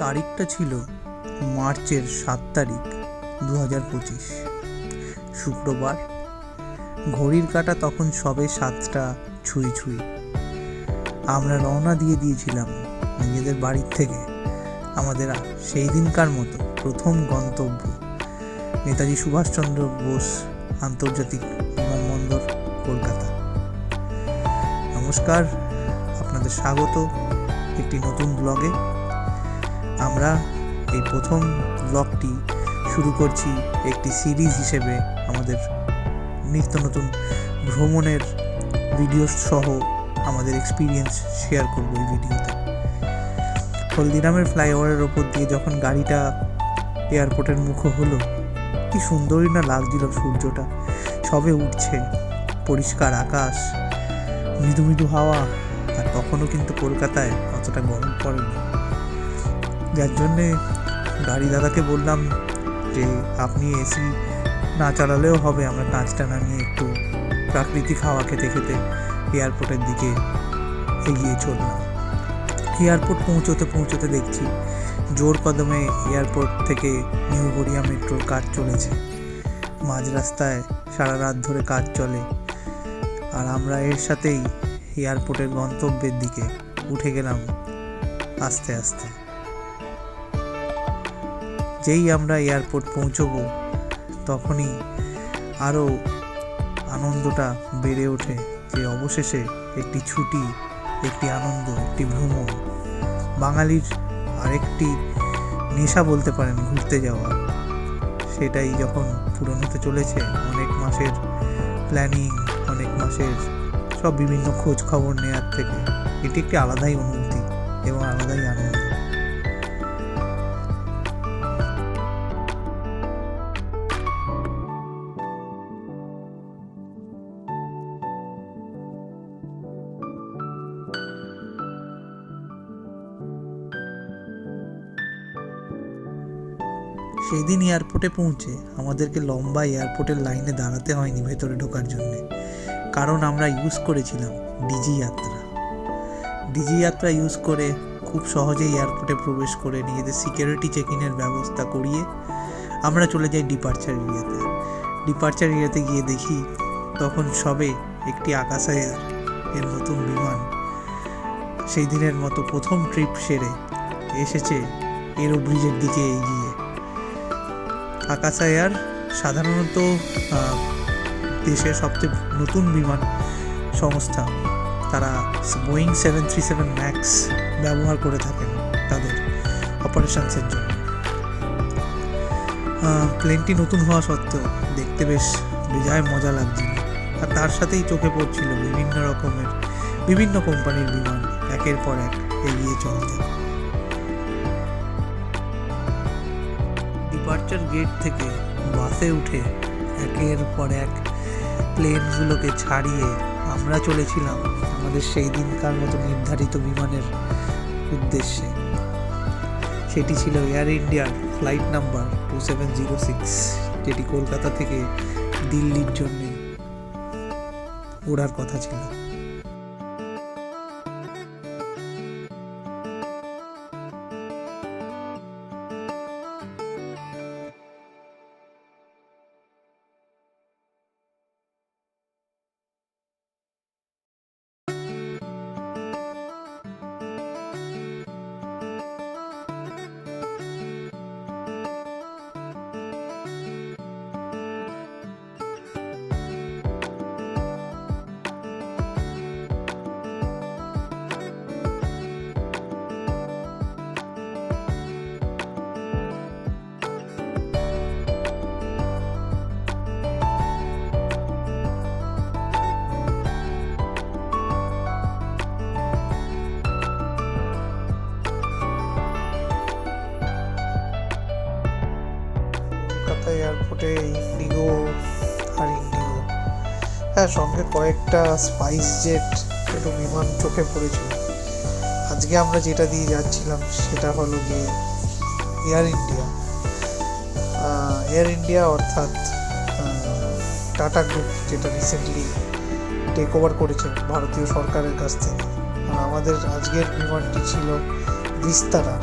তারিখটা ছিল মার্চের সাত তারিখ দু হাজার পঁচিশ। শুক্রবার। ঘড়ির কাঁটা তখন সবে সাতটা ছুঁই ছুঁই। আমরা রওনা দিয়ে দিয়েছিলাম নিজেদের বাড়ির থেকে। আমাদের সেই দিনকার মতো প্রথম গন্তব্য নেতাজি সুভাষচন্দ্র বোস আন্তর্জাতিক বিমানবন্দর, কলকাতা। নমস্কার, আপনাদের স্বাগত একটি নতুন ব্লগে। আমরা এই প্রথম ব্লগটি শুরু করছি একটি সিরিজ হিসেবে আমাদের নিত্য নতুন ভ্রমণের ভিডিও সহ আমাদের এক্সপিরিয়েন্স শেয়ার করব এই ভিডিওতে হলদিরামের ফ্লাইওভারের ওপর দিয়ে যখন গাড়িটা এয়ারপোর্টের মুখো হলো, কি সুন্দরই না লাগছিল সূর্যটা। সবে উঠছে, পরিষ্কার আকাশ, মৃদু মৃদু হাওয়া, আর তখনও কিন্তু কলকাতায় অতটা গরম পড়েনি। যার জন্যে গাড়ি দাদাকে বললাম যে, আপনি এসি না চালালেও হবে, আমরা কাঁচটা নামিয়ে একটু প্রাকৃতিক হাওয়া খেতে খেতে এয়ারপোর্টের দিকে এগিয়ে চললাম। এয়ারপোর্ট পৌঁছোতে পৌঁছোতে দেখছি জোর কদমে এয়ারপোর্ট থেকে নিউ গড়িয়া মেট্রোর কাজ চলেছে। মাঝ রাস্তায় সারা রাত ধরে কাজ চলে আর আমরা এর সাথেই এয়ারপোর্টের গন্তব্যের দিকে উঠে গেলাম আস্তে আস্তে। যেই আমরা এয়ারপোর্ট পৌঁছবো, তখনই আরও আনন্দটা বেড়ে ওঠে যে অবশেষে একটি ছুটি, একটি আনন্দ, একটি ভ্রমণ। বাঙালির আরেকটি নেশা বলতে পারেন ঘুরতে যাওয়া। সেটাই যখন পূরণ হতে চলেছে, অনেক মাসের প্ল্যানিং, অনেক মাসের সব বিভিন্ন খোঁজ খবর নেওয়ার থেকে, এটি একটি আলাদাই অনুভূতি এবং আলাদাই আনন্দ। সেই দিন এয়ারপোর্টে পৌঁছে আমাদেরকে লম্বা এয়ারপোর্টের লাইনে দাঁড়াতে হয়নি ভেতরে ঢোকার জন্যে। কারণ আমরা ইউজ করেছিলাম ডিজি যাত্রা। ডিজি যাত্রা ইউজ করে খুব সহজেই এয়ারপোর্টে প্রবেশ করে নিজেদের সিকিউরিটি চেক ইনের ব্যবস্থা করিয়ে আমরা চলে যাই ডিপার্চার এরিয়াতে ডিপার্চার এরিয়াতে গিয়ে দেখি তখন সবে একটি আকাশায়ার এর নতুন বিমান সেই দিনের মতো প্রথম ট্রিপ সেরে এসেছে এরো ব্রিজের দিকে এগিয়ে। আকাশ এয়ার সাধারণত দেশের সবচেয়ে নতুন বিমান সংস্থা, তারা Boeing seven three seven Max ব্যবহার করে থাকেন তাদের অপারেশনসের জন্য। প্লেনটি নতুন হওয়া সত্ত্বেও দেখতে বেশ বেজায় মজা লাগছিল আর তার সাথেই চোখে পড়ছিল বিভিন্ন রকমের, বিভিন্ন কোম্পানির বিমান, একের পর এক এগিয়ে চলতে। ডিপার্চার গেট থেকে বাসে উঠে একের পর এক প্লেনগুলোকে ছাড়িয়ে আমরা চলেছিলাম আমাদের সেই দিনকার মতো নির্ধারিত বিমানের উদ্দেশ্যে। সেটি ছিল এয়ার ইন্ডিয়ার flight number two seven zero six যেটি কলকাতা থেকে দিল্লির জন্যে ওড়ার কথা ছিল। সঙ্গে কয়েকটা স্পাইস জেট একটু বিমান চোখে পড়েছিল। আজকে আমরা যেটা দিয়ে যাচ্ছিলাম সেটা হলো গিয়ে এয়ার ইন্ডিয়া এয়ার ইন্ডিয়া অর্থাৎ টাটা গ্রুপ যেটা রিসেন্টলি টেক ওভার করেছে ভারতীয় সরকারের কাছ থেকে। আমাদের আজকের বিমানটি ছিল বিস্তারার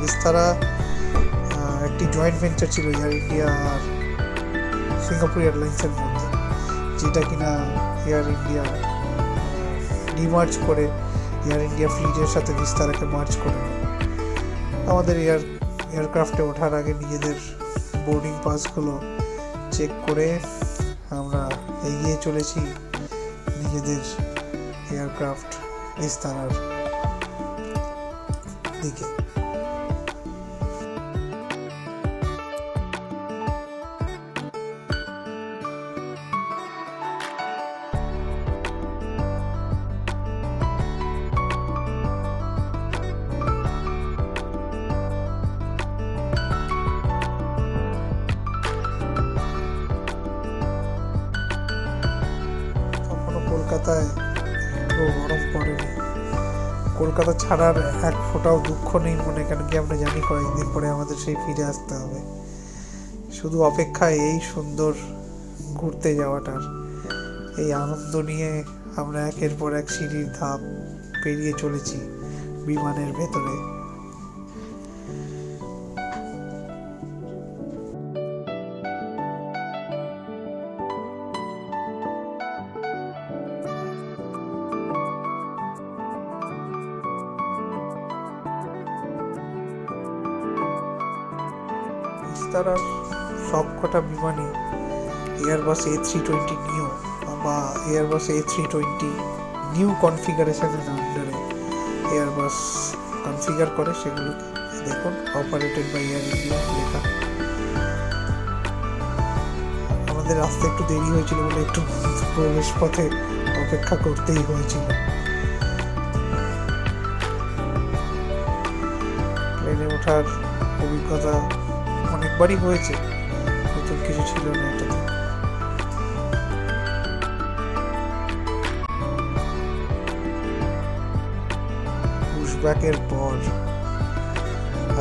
বিস্তারা একটি জয়েন্ট ভেঞ্চার ছিল এয়ার ইন্ডিয়া আর সিঙ্গাপুর এয়ারলাইন্সের মধ্যে। যেটা কিনা এয়ার ইন্ডিয়া ডিমার্জ করে এয়ার ইন্ডিয়া ফ্লিটের সাথে বিস্তারাকে মার্চ করে আমাদের এয়ার এয়ারক্রাফটে ওঠার আগে নিজেদের বোর্ডিং পাসগুলো চেক করে আমরা এগিয়ে চলেছি নিজেদের এয়ারক্রাফট বিস্তারার কলকাতায় গরম পড়েনি কলকাতা ছাড়ার এক ফোঁটাও দুঃখ নেই মনে কেন কি আমরা জানি কয়েকদিন পরে আমাদের সেই ফিরে আসতে হবে। শুধু অপেক্ষায় এই সুন্দর ঘুরতে যাওয়াটার। এই আনন্দ নিয়ে আমরা একের পর এক সিঁড়ির ধাপ পেরিয়ে চলেছি বিমানের ভেতরে। বিস্তারার সবকটা বিমানই Airbus A three twenty neo বা Airbus A three twenty neo কনফিগারেশনের আন্ডারে এয়ারবাস কনফিগার করে সেগুলোকে। দেখুন অপারেটেড বাই এয়ার ইন্ডিয়া লেখা। আমাদের আসতে একটু দেরি হয়েছিল বলে একটু প্রবেশ পথে অপেক্ষা করতেই হয়েছিল। প্লেনে ওঠার অভিজ্ঞতা অনেকবারই হয়েছে। নতুন কিছু ছিল না এটাতে পুশব্যাকের পর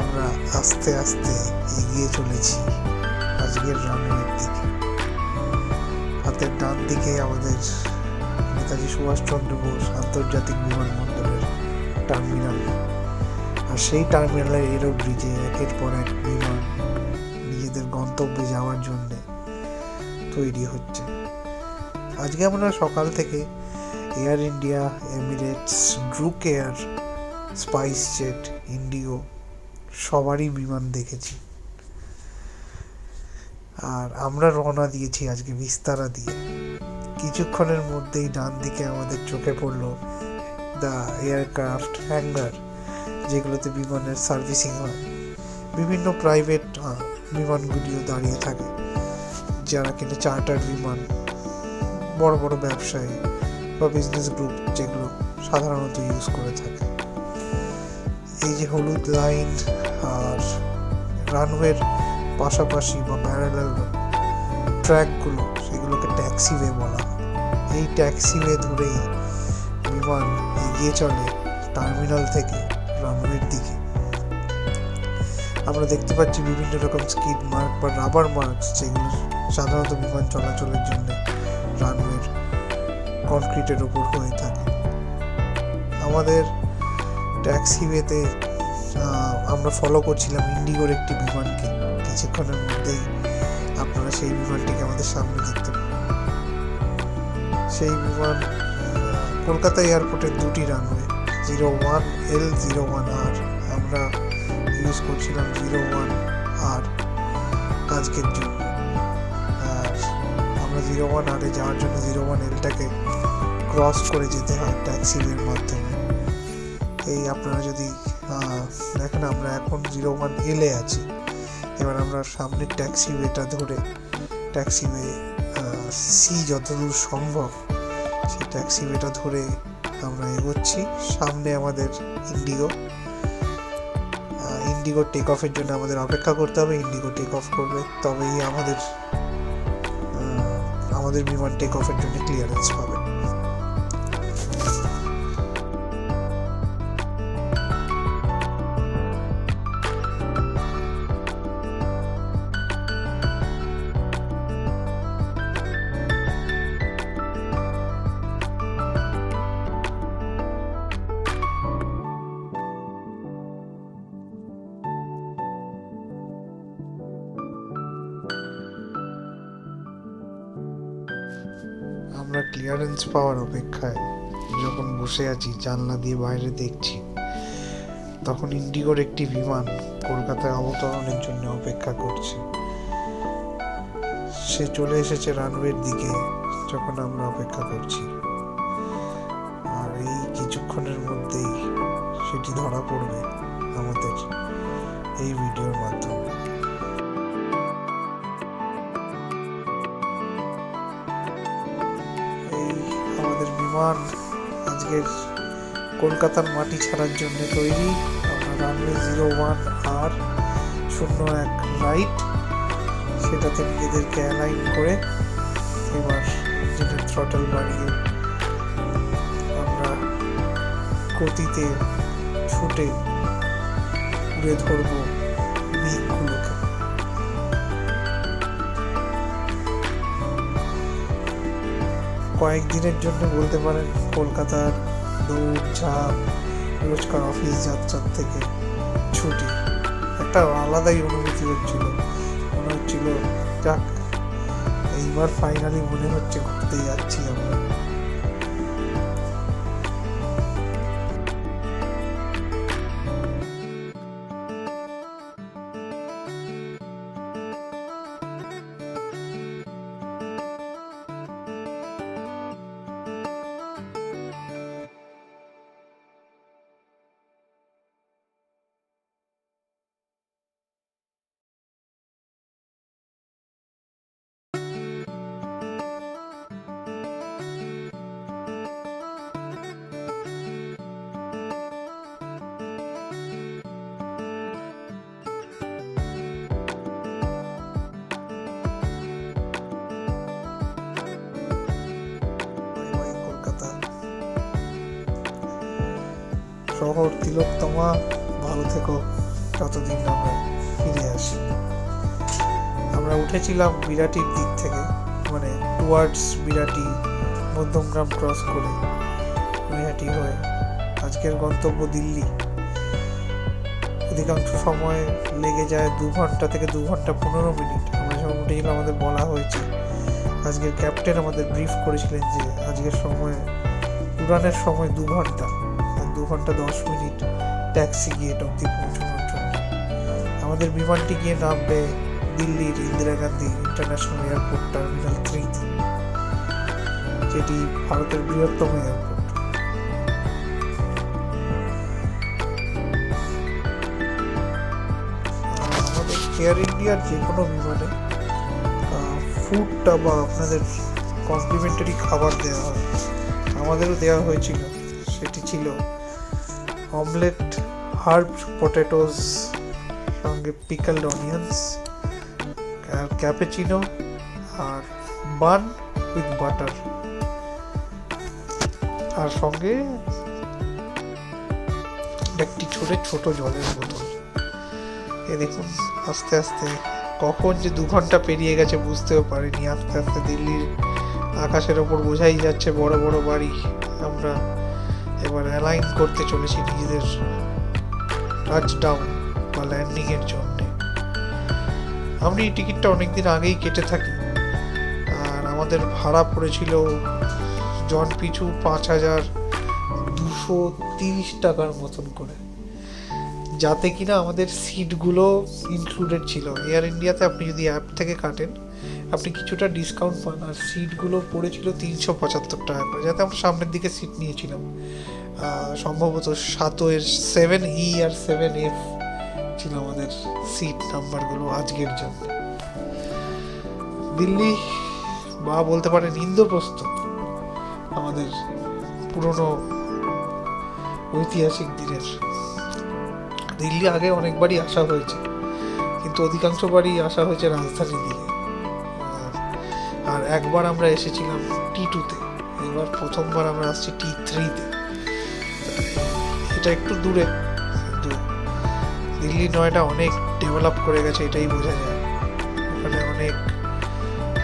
আমরা আস্তে আস্তে এগিয়ে চলেছি আজকের রানওয়ের দিকে। হাতের ডান দিকে আমাদের নেতাজি সুভাষচন্দ্র বোস আন্তর্জাতিক বিমানবন্দরের টার্মিনাল। আর সেই টার্মিনালের এরো ব্রিজে একের পর এক বিমান গন্তব্যে যাওয়ার জন্যে তৈরি হচ্ছে। আজকে আমরা সকাল থেকে Air India Emirates Druk Air SpiceJet IndiGo সবারই বিমান দেখেছি। আর আমরা রওনা দিয়েছি আজকে বিস্তারা দিয়ে। কিছুক্ষণের মধ্যেই ডান দিকে আমাদের চোখে পড়ল দ্য এয়ারক্রাফট হ্যাঙ্গার যেগুলোতে বিমানের সার্ভিসিং হয়। বিভিন্ন প্রাইভেট বিমানগুলিও দাঁড়িয়ে থাকে, যারা কিনা চার্টার বিমান, বড় বড় ব্যবসায়ী বা বিজনেস গ্রুপ যেগুলো সাধারণত ইউজ করে থাকে। এই যে হলুদ লাইন আর রানওয়ের পাশাপাশি বা প্যারালাল ট্র্যাকগুলো সেগুলোকে ট্যাক্সি ট্যাক্সিওয়ে বলা এই ট্যাক্সিওয়ে ধরেই বিমান এগিয়ে চলে টার্মিনাল থেকে আমরা দেখতে পাচ্ছি বিভিন্ন রকম স্কিড মার্ক বা রাবার মার্ক যেগুলো সাধারণত বিমান চলাচলের জন্য রানওয়ের কনক্রিটের ওপর হয়ে থাকে। আমাদের ট্যাক্সিওয়েতে আমরা ফলো করছিলাম ইন্ডিগোর একটি বিমানকে। কিছুক্ষণের মধ্যেই আপনারা সেই বিমানটিকে আমাদের সামনে দেখতে পাবেন। সেই বিমান, কলকাতা এয়ারপোর্টের দুটি runway, zero one L, zero one R. আমরা ইউজ করছিলাম জিরো ওয়ান আর আজকের জন্য আর আমরা জিরো ওয়ান আরে যাওয়ার জন্য জিরো ওয়ান এলটাকে ক্রস করে যেতে হয় ট্যাক্সিওয়ের মাধ্যমে। এই আপনারা যদি দেখেন আমরা এখন জিরো ওয়ান এলে আছি। এবার আমরা সামনের ট্যাক্সিওয়েটা ধরে ট্যাক্সিওয়ে সি যতদূর সম্ভব সেই ট্যাক্সিওয়েটা ধরে আমরা এগোচ্ছি। সামনে আমাদের ইন্ডিগো ইন্ডিগো টেক অফের জন্য আমাদের অপেক্ষা করতে হবে ইন্ডিগো টেক অফ করবে, তবেই আমাদের আমাদের বিমান টেক অফের জন্য ক্লিয়ারেন্স পাবে। ক্লিয়ারেন্স পাওয়ার অপেক্ষায় যখন বসে আছি, জানলা দিয়ে বাইরে দেখছি, তখন ইন্ডিগোর একটি বিমান কলকাতায় অবতরণের জন্য অপেক্ষা করছে। সে চলে এসেছে রানওয়ের দিকে যখন আমরা অপেক্ষা করছি। আর এই কিছুক্ষণের মধ্যেই সেটি ধরা পড়বে আমাদের এই ভিডিওর মাধ্যমে। বিমান আজকের কলকাতার মাটি ছাড়ার জন্য তৈরি। আমরা রানওয়ে জিরো ওয়ান আর শূন্য এক রাইট সেটাতে নিজেদেরকে অ্যালাইন করে এবার ইঞ্জিনের থ্রটল বাড়িয়ে আমরা গতিতে ছুটে উড়ে ধরবো। কয়েকদিনের জন্য বলতে পারেন কলকাতার দৌড় চাপ রোজকার অফিস যাত্রার থেকে ছুটি। একটা আলাদাই অনুভূতি হচ্ছিল। মনে হচ্ছিল, যাক, এইবার ফাইনালি মনে হচ্ছে ঘুরতে যাচ্ছি আমরা। শহর তিলোত্তমা ভালো থেকো। ততদিন আমরা ফিরে আসি। আমরা উঠেছিলাম বিরাটির দিক থেকে মানে টুয়ার্ডস বিরাটি মধ্যমগ্রাম ক্রস করে নৈহাটি হয়ে। আজকের গন্তব্য দিল্লি। অধিকাংশ সময় লেগে যায় দু ঘণ্টা থেকে দু ঘণ্টা পনেরো মিনিট। আমরা যখন উঠেছিলাম, আমাদের বলা হয়েছে। আজকের ক্যাপ্টেন আমাদের ব্রিফ করেছিলেন যে, আজকের সময়, উড়ানের সময় দু ঘণ্টা। দু ঘণ্টা দশ মিনিট ট্যাক্সি গেট অব্দি পৌঁছানোর জন্য। আমাদের বিমানটি গিয়ে নামবে দিল্লির Indira Gandhi international airport terminal থ্রিতে যেটি ভারতের বৃহত্তম এয়ারপোর্ট আমাদের এয়ার ইন্ডিয়ার যে কোনো বিমানে ফুডটা বা আপনাদের কমপ্লিমেন্টারি খাবার দেওয়া হয়। আমাদেরও দেওয়া হয়েছিল, সেটি ছিল অমলেট হার্ব পটেটোস সঙ্গে পিকলড অনিয়ন্স আর ক্যাপেচিনো আর বান উইথ বাটার আর সঙ্গে একটি ছোট ছোট জলের বোতল। এ দেখুন, আস্তে আস্তে কখন যে দু ঘণ্টা পেরিয়ে গেছে বুঝতেও পারিনি। আস্তে আস্তে দিল্লির আকাশের ওপর বোঝাই যাচ্ছে বড় বড় বাড়ি। আমরা এবার অ্যালাইন করতে চলেছি নিজেদের টাচ ডাউন বা ল্যান্ডিং এর জন্য। আমি এই টিকিটটা অনেকদিন আগেই কেটে থাকি। আর আমাদের ভাড়া পড়েছিল জন পিছু পাঁচ হাজার দুশো তিরিশ টাকার মতন করে। যাতে কিনা আমাদের সিটগুলো ইনক্লুডেড ছিল। এয়ার ইন্ডিয়াতে আপনি যদি অ্যাপ থেকে কাটেন, আপনি কিছুটা ডিসকাউন্ট পান। আর সিটগুলো পড়েছিল তিনশো পঁচাত্তর টাকা করে। যাতে আমরা সামনের দিকে সিট নিয়েছিলাম। সম্ভবত সাতোয়ের সেভেন ই আর সেভেন এফ ছিল আমাদের সিট নাম্বারগুলো আজকের জন্য। দিল্লি বা বলতে পারেন ইন্দ্রপ্রস্থ আমাদের পুরনো ঐতিহাসিক দিনের। দিল্লি আগে অনেকবারই আসা হয়েছে, কিন্তু অধিকাংশবারই আসা হয়েছে রাজধানী দিয়ে আর একবার আমরা এসেছিলাম টি টুতে এবার প্রথমবার আমরা আসছি টি থ্রিতে এটা একটু দূরে। কিন্তু দিল্লি নয়টা অনেক ডেভেলপ করে গেছে, এটাই বোঝা যায়। ওখানে অনেক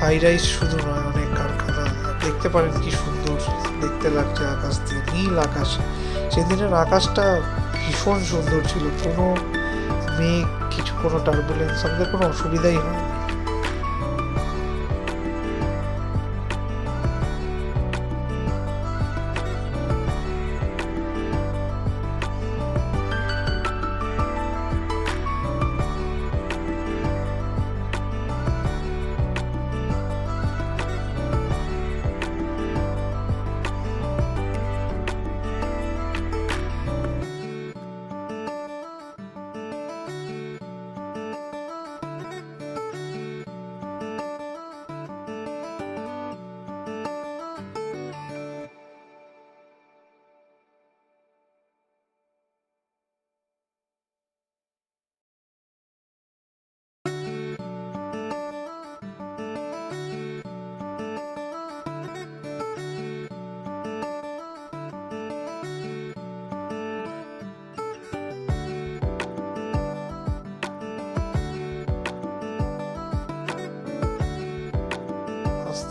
হাই রাইজ শুধু নয়, অনেক কারখানা। দেখতে পারেন কি সুন্দর, দেখতে লাগছে আকাশ দিয়ে, নীল আকাশ। সেদিনের আকাশটা ভীষণ সুন্দর ছিল। কোনো মেঘ, কিছু, কোনো টার্বুলেন্স আমাদের কোনো অসুবিধাই হয়নি।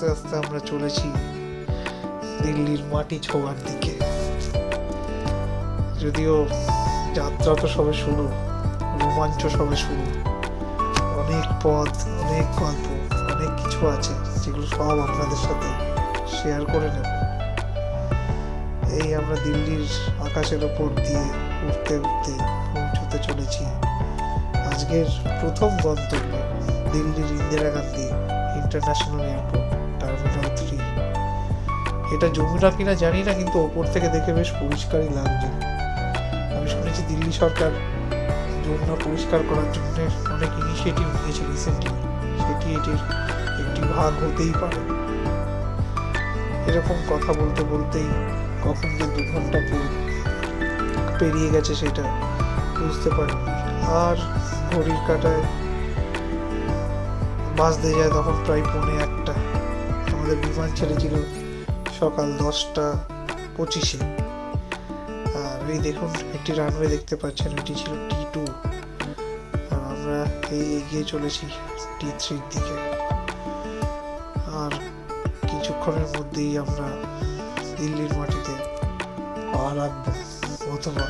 আস্তে আস্তে আমরা চলেছি দিল্লির মাটি ছোঁয়ার দিকে। যদিও যাত্রা তো সবে শুরু, রোমাঞ্চ সবে শুরু। অনেক পথ, অনেক গল্প, অনেক কিছু আছে যেগুলো সব আপনাদের সাথে শেয়ার করে নেব। এই আমরা দিল্লির আকাশের ওপর দিয়ে উঠতে উঠতে পৌঁছতে চলেছি। আজকের প্রথম গন্তব্য দিল্লির ইন্দিরা গান্ধী ইন্টারন্যাশনাল এয়ারপোর্ট। এটা যমুনা কিনা জানি না, কিন্তু ওপর থেকে দেখে বেশ পরিষ্কারই লাগছে। আমি শুনেছি দিল্লি সরকার যমুনা পরিষ্কার করার জন্য অনেক ইনিশিয়েটিভ নিয়েছে রিসেন্টলি সেটি এটির একটি ভাগ হতেই পারে। এরকম কথা বলতে বলতেই কখন যে দু ঘণ্টা পেরিয়ে গেছে সেটা বুঝতে পারি আর ঘড়ির কাটায় বাজতে যায় তখন প্রায় পৌনে একটা। আমাদের বিমান ছেড়েছিল সকাল দশটা পঁচিশে। আর এই দেখুন, একটি রানওয়ে দেখতে পাচ্ছেন, এটি ছিল টি টু আর আমরা এই এগিয়ে চলেছি টি থ্রির দিকে। আর কিছুক্ষণের মধ্যেই আমরা দিল্লির মাটিতে পা রাখব, অথবা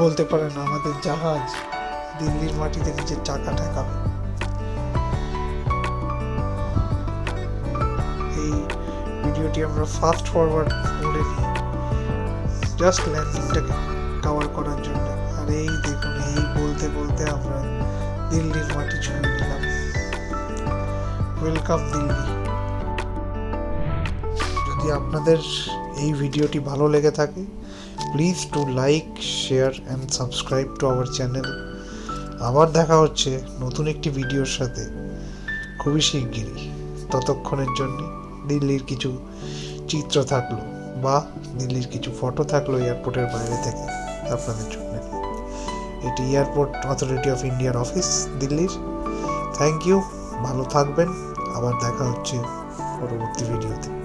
বলতে পারেন আমাদের জাহাজ দিল্লির মাটিতে নিজের চাকা ঠেকাবে ভিডিওটি আমরা ফাস্ট ফরওয়ার্ড মোডে নিই। জাস্ট ল্যান্ডিংটাকে কভার করার জন্য। আর এই দেখুন, এই বলতে বলতে আমরা দিল্লির মাটি ছুঁয়ে নিলাম ওয়েলকাম দিল্লি। যদি আপনাদের এই ভিডিওটি ভালো লেগে থাকে please to like share and subscribe to our channel আবার দেখা হচ্ছে নতুন একটি ভিডিওর সাথে। খুবই শিগগিরই। ততক্ষণের জন্য দিল্লির কিছু চিত্র থাকল বা দিল্লির কিছু ফটো থাকল এয়ারপোর্টের বাইরে থেকে আপনাদের জন্য। এটি এয়ারপোর্ট অথরিটি অফ ইন্ডিয়ার অফিস দিল্লির। থ্যাংক ইউ ভালো থাকবেন, আবার দেখা হচ্ছে পরবর্তী ভিডিওতে